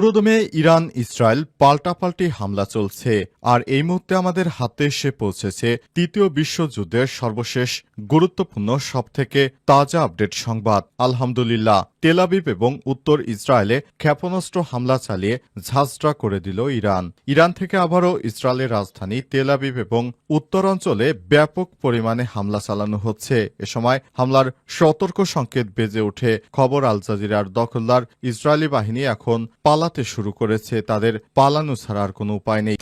পুরোদমে Iran, Israel পাল্টাপাল্টি হামলা চলছে, আর এই মুহূর্তে আমাদের হাতে এসে পৌঁছেছে তৃতীয় বিশ্বযুদ্ধের সর্বশেষ গুরুত্বপূর্ণ, সবথেকে তাজা আপডেট সংবাদ। আলহামদুলিল্লাহ তেলাবিব এবং উত্তর ইসরায়েলে ক্ষেপণাস্ত্র হামলা চালিয়ে ঝাঁঝরা করে দিল ইরান। ইরান থেকে আবারও ইসরায়েলের রাজধানী তেলাবিব এবং উত্তরাঞ্চলে ব্যাপক পরিমাণে হামলা চালানো হচ্ছে। এ সময় হামলার সতর্ক সংকেত বেজে ওঠে। খবর আল জাজিরার দখলদার ইসরায়েলি বাহিনী এখন পালাতে শুরু করেছে তাদের পালানো ছাড়ার কোনো উপায় নেই।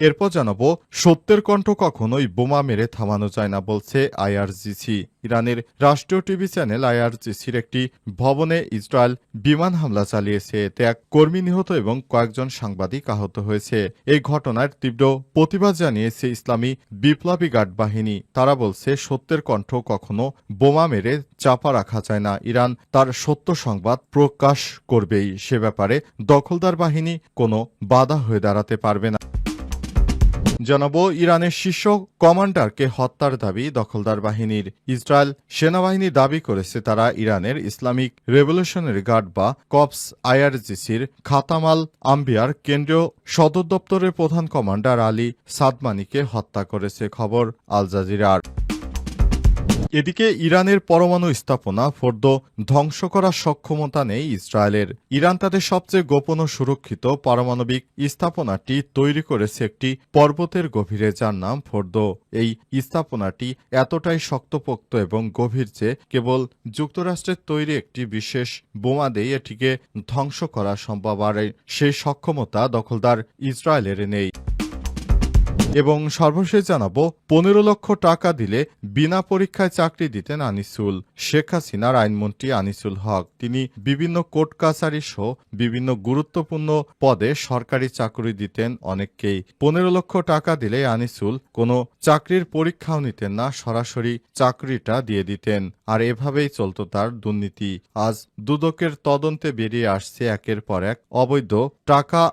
এরপর জানাব, সত্যের কণ্ঠ কখনোই বোমা মেরে থামানো যায় না বলছে আইআরজিসি। ইরানের রাষ্ট্রীয় টিভি চ্যানেল আইআরজিসির একটি ভবনে ইসরায়েল বিমান হামলা চালিয়েছে। এতে এক কর্মী নিহত এবং কয়েকজন সাংবাদিক আহত হয়েছে। এই ঘটনার তীব্র প্রতিবাদ জানিয়েছে ইসলামী বিপ্লবী গার্ড বাহিনী। তারা বলছে, সত্যের কণ্ঠ কখনো বোমা মেরে চাপা রাখা যায় না। ইরান তার সত্য সংবাদ প্রকাশ করবেই। সে ব্যাপারে দখলদার বাহিনী কোনো বাধা হয়ে দাঁড়াতে পারবে না। জানাব, ইরানের শীর্ষ কমান্ডারকে হত্যার দাবি দখলদার বাহিনীর। ইসরায়েল সেনাবাহিনী দাবি করেছে তারা ইরানের ইসলামিক রেভলিউশনারি গার্ড বা কপস আইআরজিসির খাতামাল আম্বিয়ার কেন্দ্রীয় সদর দপ্তরের প্রধান কমান্ডার আলী সাদমানিকে হত্যা করেছে খবর আল জাজিরার। এদিকে ইরানের পরমাণু স্থাপনা ফোর্দ ধ্বংস করার সক্ষমতা নেই ইসরায়েলের। ইরান তাদের সবচেয়ে গোপন ও সুরক্ষিত পারমাণবিক স্থাপনাটি তৈরি করেছে একটি পর্বতের গভীরে, যার নাম ফোর্দ। এই স্থাপনাটি এতটাই শক্তপোক্ত এবং গভীর যে কেবল যুক্তরাষ্ট্রের তৈরি একটি বিশেষ বোমা দিয়ে এটিকে ধ্বংস করা সম্ভব, আর সেই সক্ষমতা দখলদার ইসরায়েলের নেই। এবং সর্বশেষ জানাব, পনেরো লক্ষ টাকা দিলে বিনা পরীক্ষায় চাকরি দিতেন আনিসুল। শেখ হাসিনার আইনমন্ত্রী আনিসুল হক। তিনি বিভিন্ন কোর্ট কাছারি সহ বিভিন্ন গুরুত্বপূর্ণ পদে সরকারি চাকরি দিতেন অনেককেই। পনেরো লক্ষ টাকা দিলে আনিসুল কোনো চাকরির পরীক্ষাও নিতেন না, সরাসরি চাকরিটা দিয়ে দিতেন। আর এভাবেই চলত তার দুর্নীতি। আজ দুদকের তদন্তে বেরিয়ে আসছে একের পর এক অবৈধ টাকা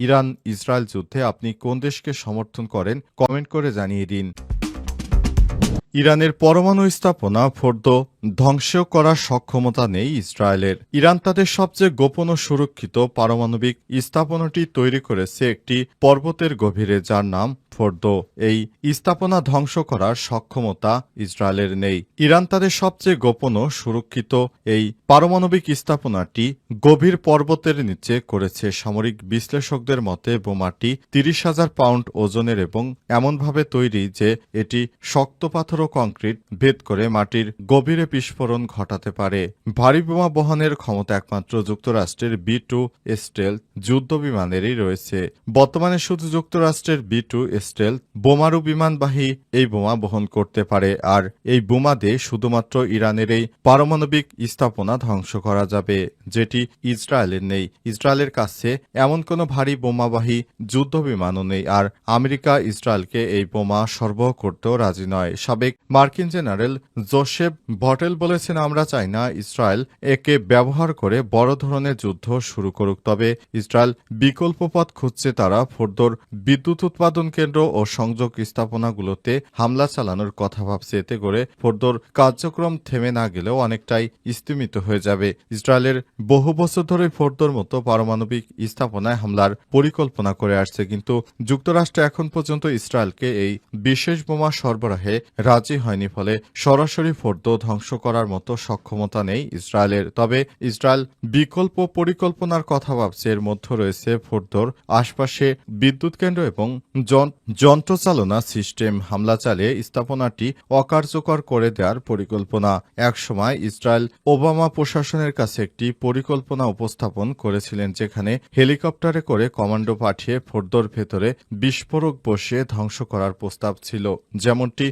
ইরান ইসরায়েল যুদ্ধে আপনি কোন দেশকে সমর্থন করেন কমেন্ট করে জানিয়ে দিন। ইরানের পরমাণু স্থাপনা ফোর্দ ধ্বংস করার সক্ষমতা নেই ইসরায়েলের। ইরান তাদের সবচেয়ে গোপন ও সুরক্ষিত পারমাণবিক স্থাপনাটি তৈরি করেছে একটি পর্বতের গভীরে যার নাম ফোর্দ। এই স্থাপনা ধ্বংস করার সক্ষমতা ইসরায়েলের নেই। ইরান তাদের সবচেয়ে গোপন ও সুরক্ষিত এই পারমাণবিক স্থাপনাটি গভীর পর্বতের নিচে করেছে। সামরিক বিশ্লেষকদের মতে, বোমাটি তিরিশ হাজার পাউন্ড ওজনের এবং এমনভাবে তৈরি যে এটি শক্ত পাথর কংক্রিট ভেদ করে মাটির গভীরে বিস্ফোরণ ঘটাতে পারে। ভারী বোমা বহনের ক্ষমতা একমাত্র যুক্তরাষ্ট্রের বি টু স্টেল যুদ্ধ বিমানেরই রয়েছে। বর্তমানে শুধু যুক্তরাষ্ট্রের বি টু স্টেল বোমারু বিমানবাহী এই বোমা বহন করতে পারে, আর এই বোমা দিয়ে শুধুমাত্র ইরানের এই পারমাণবিক স্থাপনা ধ্বংস করা যাবে, যেটি ইসরায়েলের নেই। ইসরায়েলের কাছে এমন কোনো ভারী বোমাবাহী যুদ্ধ বিমানও নেই, আর আমেরিকা ইসরায়েলকে এই বোমা সরবরাহ করতেও রাজি নয়। সাবেক মার্কিন জেনারেল জোসেফ ভটেল বলেছেন, আমরা চাই না ইসরায়েল একে ব্যবহার করে বড় ধরনের যুদ্ধ শুরু করুক, তবে ইসরায়েল বিকল্প পথ খুঁজছে তারা ফোর্দর বিদ্যুৎ উৎপাদন কেন্দ্র ও সংযোগ স্থাপনাগুলোতে হামলা চালানোর কথা ভাবছে। এতে করে ফোর্দর কার্যক্রম থেমে না গেলেও অনেকটাই স্তীমিত হয়ে যাবে। ইসরায়েলের বহু বছর ধরে ফোর্দর মতো পারমাণবিক স্থাপনায় হামলার পরিকল্পনা করে আসছে, কিন্তু যুক্তরাষ্ট্র এখন পর্যন্ত ইসরায়েলকে এই বিশেষ বোমা সরবরাহে রাজি হয়নি ফলে সরাসরি ফোর্দ ধ্বংস করার মতো সক্ষমতা নেই ইসরায়েলের। তবে ইসরায়েল বিকল্প পরিকল্পনার কথা ভাবছে। এর মধ্যে রয়েছে ফোর্দর আশপাশে বিদ্যুৎ কেন্দ্র এবং যন্ত্রচালনা সিস্টেম। হামলা চালিয়ে স্থাপনাটি অকার্যকর করে দেওয়ার পরিকল্পনা। একসময় ইসরায়েল ওবামা প্রশাসনের কাছে একটি পরিকল্পনা উপস্থাপন করেছিলেন যেখানে হেলিকপ্টারে করে কমান্ডো পাঠিয়ে ফোর্দর ভেতরে বিস্ফোরক বসিয়ে ধ্বংস করার প্রস্তাব ছিল। যেমনটি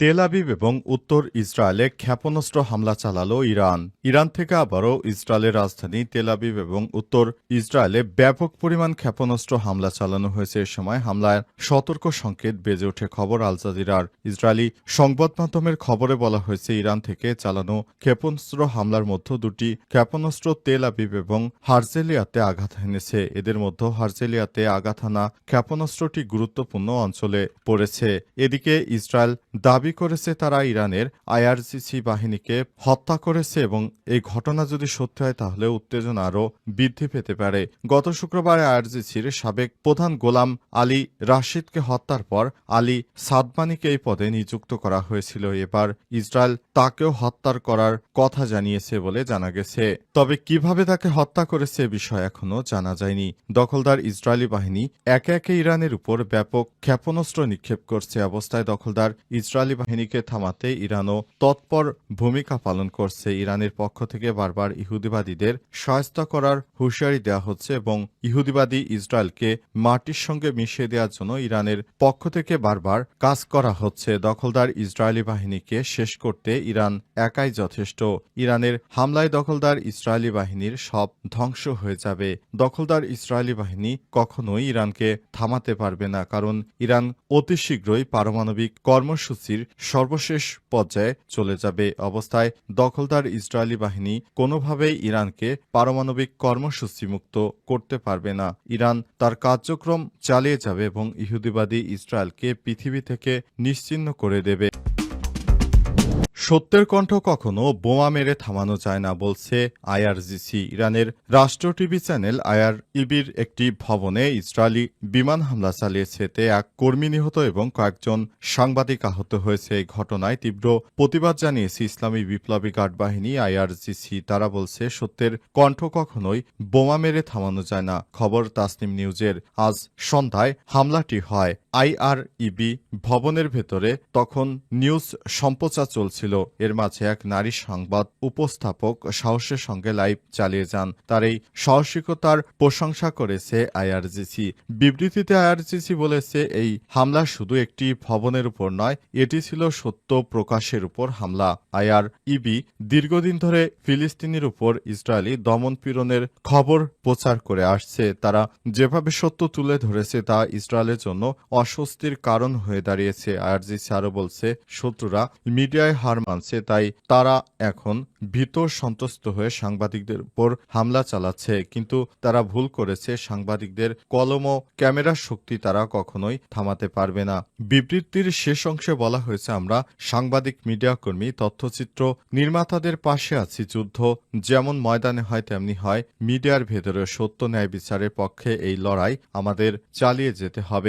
তেল আবিব এবং উত্তর ইসরায়েলে ক্ষেপণাস্ত্র হামলা চালালো ইরান। ইরান থেকে আবারও ইসরায়েলের রাজধানী তেল আবিব এবং উত্তর ইসরায়েলে ব্যাপক পরিমাণ ক্ষেপণাস্ত্র হামলা চালানো হয়েছে এ সময়। হামলার সতর্ক সংকেত বেজে ওঠে খবর আল জাজিরার। ইসরায়েলি সংবাদ মাধ্যমের খবরে বলা হয়েছে, ইরান থেকে চালানো ক্ষেপণাস্ত্র হামলার মধ্যে দুটি ক্ষেপণাস্ত্র তেল আবিব এবং হার্জেলিয়াতে আঘাত হেনেছে এদের মধ্যে হার্জেলিয়াতে আঘাত হানা ক্ষেপণাস্ত্রটি গুরুত্বপূর্ণ অঞ্চলে পড়েছে। এদিকে ইসরায়েল দাবি করেছে তারা ইরানের আইআরজিসি বাহিনীকে হত্যা করেছে এবং এই ঘটনা যদি সত্যি হয়, তাহলে উত্তেজনা আরও বৃদ্ধি পেতে পারে। গত শুক্রবার আইআরজিসির সাবেক প্রধান গোলাম আলী রাশিদকে হত্যার পর আলী সাদমানিকে এই পদে নিযুক্ত করা হয়েছিল। এবার ইসরায়েল তাকেও হত্যার করার কথা জানিয়েছে বলে জানা গেছে। তবে কীভাবে তাকে হত্যা করেছে বিষয় এখনও জানা যায়নি। দখলদার ইসরায়েলি বাহিনী একে একে ইরানের উপর ব্যাপক ক্ষেপণাস্ত্র নিক্ষেপ করছে। অবস্থায় দখলদার ইসরায়েলি বাহিনীকে থামাতে ইরানও তৎপর ভূমিকা পালন করছে। ইরানের পক্ষ থেকে বারবার ইহুদিবাদীদের সহায়তা করার হুঁশিয়ারি দেওয়া হচ্ছে এবং ইহুদিবাদী ইসরায়েলকে মাটির সঙ্গে মিশিয়ে দেওয়ার জন্য ইরানের পক্ষ থেকে বারবার কাজ করা হচ্ছে। দখলদার ইসরায়েলি বাহিনীকে শেষ করতে ইরান একাই যথেষ্ট। ইরানের হামলায় দখলদার ইসরায়েলি বাহিনীর সব ধ্বংস হয়ে যাবে। দখলদার ইসরায়েলি বাহিনী কখনোই ইরানকে থামাতে পারবে না, কারণ ইরান অতি শীঘ্রই পারমাণবিক কর্মসূচির সর্বশেষ পর্যায়ে চলে যাবে অবস্থায় দখলদার ইসরায়েলি বাহিনী কোনোভাবেই ইরানকে পারমাণবিক কর্মসূচি মুক্ত করতে পারবে না। ইরান তার কার্যক্রম চালিয়ে যাবে এবং ইহুদিবাদী ইসরায়েলকে পৃথিবী থেকে নিশ্চিহ্ন করে দেবে। সত্যের কণ্ঠ কখনো বোমা মেরে থামানো যায় না, বলছে আইআরজিসি। ইরানের রাষ্ট্র টিভি চ্যানেল আইআর ইবির একটি ভবনে ইসরায়েলি বিমান হামলা চালিয়েছে। এতে এক কর্মী নিহত এবং কয়েকজন সাংবাদিক আহত হয়েছে। এই ঘটনায় তীব্র প্রতিবাদ জানিয়েছে ইসলামী বিপ্লবী গার্ড বাহিনী আইআরজিসি। তারা বলছে, সত্যের কণ্ঠ কখনোই বোমা মেরে থামানো যায় না। খবর তাসনিম নিউজের। আজ সন্ধ্যায় হামলাটি হয় আইআরইবি ভবনের ভেতরে তখন নিউজ সম্প্রচার চলছিল। এর মাঝে এক নারী সংবাদ উপস্থাপক সাহসের সঙ্গে লাইভ চালিয়ে যান। তার এই সাহসিকতার প্রশংসা করেছে আইআরজিসি। বিবৃতিতে আইআরজিসি বলেছে, এই হামলা শুধু একটি ভবনের উপর নয়, এটি ছিল সত্য প্রকাশের উপর হামলা। আইআর ইবি দীর্ঘদিন ধরে ফিলিস্তিনির উপর ইসরায়েলি দমনপীড়নের খবর প্রচার করে আসছে। তারা যেভাবে সত্য তুলে ধরেছে তা ইসরায়েলের জন্য অস্বস্তির কারণ হয়ে দাঁড়িয়েছে আইআরজিসি আরও বলছে, শত্রুরা মিডিয়ায় হার মানছে, তাই তারা এখন ভীত সন্ত্রস্ত হয়ে সাংবাদিকদের উপর হামলা চালাচ্ছে। কিন্তু তারা ভুল করেছে, সাংবাদিকদের কলম ও ক্যামেরার শক্তি তারা কখনোই থামাতে পারবে না। বিবৃতির শেষ অংশে বলা হয়েছে, আমরা সাংবাদিক, মিডিয়া কর্মী, তথ্যচিত্র নির্মাতাদের পাশে আছি, যুদ্ধ যেমন ময়দানে হয়, তেমনি হয়। মিডিয়ার ভেতরে সত্য ন্যায় বিচারের পক্ষে এই লড়াই আমাদের চালিয়ে যেতে হবে।